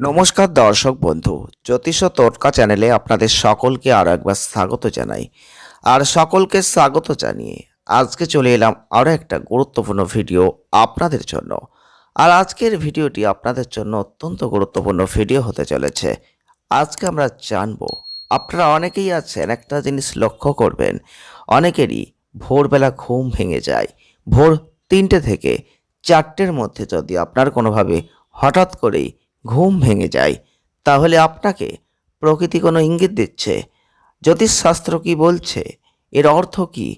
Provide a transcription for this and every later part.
নমস্কার দর্শক বন্ধু, জ্যোতিষ তোটকা চ্যানেলে আপনাদের সকলকে আরও একবার স্বাগত জানাই। আর সকলকে স্বাগত জানিয়ে আজকে চলে এলাম আরও একটা গুরুত্বপূর্ণ ভিডিও আপনাদের জন্য। আর আজকের ভিডিওটি আপনাদের জন্য অত্যন্ত গুরুত্বপূর্ণ ভিডিও হতে চলেছে। আজকে আমরা জানব, আপনারা অনেকেই আছেন, একটা জিনিস লক্ষ্য করবেন, অনেকেরই ভোরবেলা ঘুম ভেঙে যায়। ভোর তিনটে থেকে চারটের মধ্যে যদি আপনার কোনোভাবে হঠাৎ করেই ঘুম ভেঙে যায়। তাহলে আপনাকে প্রকৃতি কোনো ইঙ্গিত দিচ্ছে? জ্যোতিষশাস্ত্র কি বলছে? এর অর্থ কি?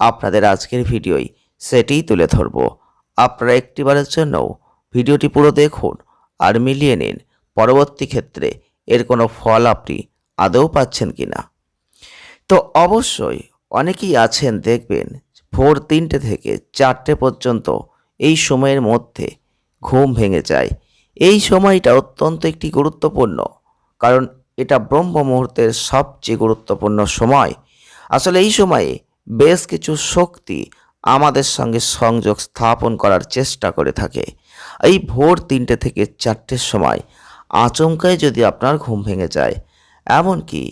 আপনাদের আজকের ভিডিওই সেটিই তুলে ধরব। আপনারা একটিবারের জন্যও ভিডিওটি পুরো দেখুন আর মিলিয়ে নিন, পরবর্তী ক্ষেত্রে এর কোনো ফল আপনি আদৌ পাচ্ছেন কি না তো অবশ্যই অনেকেই আছেন, দেখবেন, ভোর তিনটে থেকে চারটে পর্যন্ত এই সময়ের মধ্যে ঘুম ভেঙে যায়। এই সময়টা অত্যন্ত একটি গুরুত্বপূর্ণ, কারণ এটা ব্রহ্ম মুহূর্তের সবচেয়ে গুরুত্বপূর্ণ সময়। আসলে এই সময়ে বেশ কিছু শক্তি আমাদের সঙ্গে সংযোগ স্থাপন করার চেষ্টা করে থাকে। এই ভোর তিনটে থেকে চারটের সময় আচমকায় যদি আপনার ঘুম ভেঙে যায়, এমনকি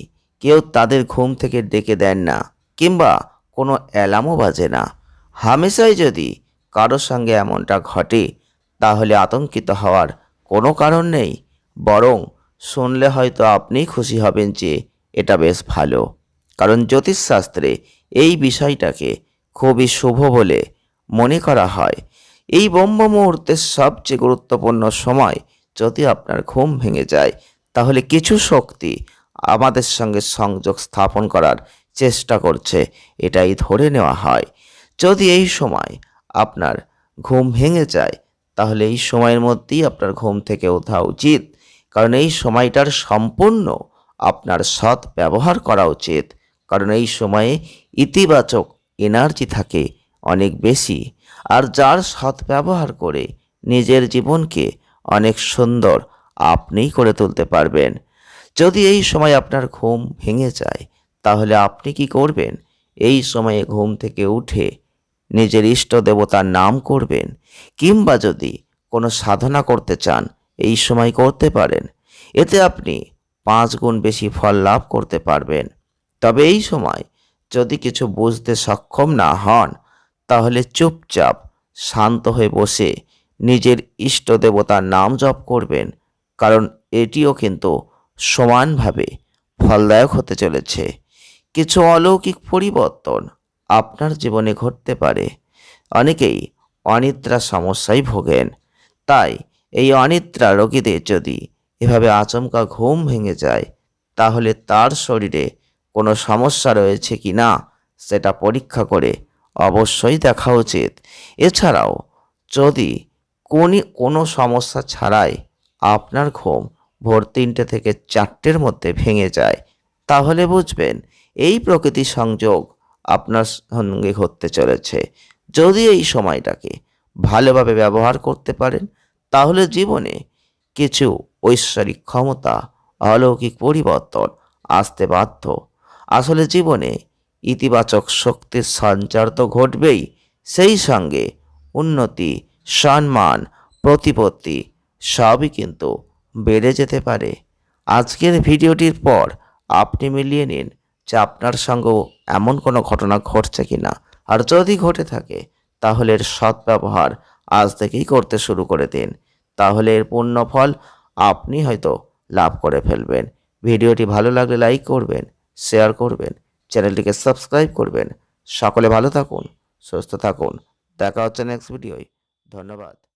কেউ তাদের ঘুম থেকে ডেকে দেন না, কিংবা কোনো অ্যালার্মও বাজে না। হামেশাই যদি কারোর সঙ্গে এমনটা ঘটে, তাহলে আতঙ্কিত হওয়ার কোনো কারণ নেই, বরং শুনলে হয়তো আপনি খুশি হবেন যে এটা বেশ ভালো। কারণ জ্যোতিষশাস্ত্রে এই বিষয়টাকে খুবই শুভ বলে মনে করা হয়। এই ব্রহ্ম মুহূর্তের সবচেয়ে গুরুত্বপূর্ণ সময় যদি আপনার ঘুম ভেঙে যায়, তাহলে কিছু শক্তি আমাদের সঙ্গে সংযোগ স্থাপন করার চেষ্টা করছে, এটাই ধরে নেওয়া হয়। যদি এই সময় আপনার ঘুম ভেঙে যায় তাহলে এই সময়ের মধ্যেই আপনার ঘুম থেকে ওঠা উচিত। কারণ এই সময়টার সম্পূর্ণ আপনার সৎ ব্যবহার করা উচিত। কারণ এই সময়ে ইতিবাচক এনার্জি থাকে অনেক বেশি। আর যার সৎ ব্যবহার করে নিজের জীবনকে অনেক সুন্দর আপনিই করে তুলতে পারবেন। যদি এই সময় আপনার ঘুম ভেঙে যায়, তাহলে আপনি কি করবেন? এই সময়ে ঘুম থেকে উঠে নিজের ইষ্ট দেবতার নাম করবেন, কিংবা যদি কোনো সাধনা করতে চান, এই সময় করতে পারেন। এতে আপনি পাঁচ গুণ বেশি ফল লাভ করতে পারবেন। তবে এই সময় যদি কিছু বুঝতে সক্ষম না হন, তাহলে চুপচাপ শান্ত হয়ে বসে নিজের ইষ্ট দেবতার নাম জপ করবেন, কারণ এটিও কিন্তু সমানভাবে ফলদায়ক হতে চলেছে। কিছু অলৌকিক পরিবর্তন আপনার জীবনে ঘটতে পারে। অনেকেই অনিদ্রা সমস্যায় ভোগেন। তাই এই অনিদ্রা রোগীদের যদি এভাবে আচমকা ঘুম ভেঙে যায়, তাহলে তার শরীরে কোনো সমস্যা রয়েছে কি না, সেটা পরীক্ষা করে অবশ্যই দেখা উচিত। এছাড়াও যদি কোনি, কোনো সমস্যা ছাড়াই আপনার ঘুম ভোর তিনটে থেকে চারটের মধ্যে ভেঙে যায়, তাহলে বুঝবেন এই প্রকৃতি সংযোগ আপনার সঙ্গে ঘটতে চলেছে। যদি এই সময়টাকে ভালোভাবে ব্যবহার করতে পারেন, তাহলে জীবনে কিছু ঐশ্বরিক ক্ষমতা, অলৌকিক পরিবর্তন আসতে বাধ্য। আসলে জীবনে ইতিবাচক শক্তির সঞ্চার তো ঘটবেই, সেই সঙ্গে উন্নতি, সম্মান, প্রতিপত্তি সবই কিন্তু বেড়ে যেতে পারে। আজকের ভিডিওটির পর আপনি মিলিয়ে নিন যে আপনার সঙ্গেও এমন কোনো ঘটনা ঘটছে কিনা? আর যদি ঘটে থাকে, তাহলে এর সদ্ব্যবহার আজ থেকেই করতে শুরু করে দিন। তাহলে এর পূর্ণ ফল আপনি হয়তো লাভ করে ফেলবেন। ভিডিওটি ভালো লাগলে লাইক করবেন, শেয়ার করবেন, চ্যানেলটিকে সাবস্ক্রাইব করবেন। সকলে ভালো থাকুন, সুস্থ থাকুন। দেখা হচ্ছে নেক্সট ভিডিওয় ধন্যবাদ।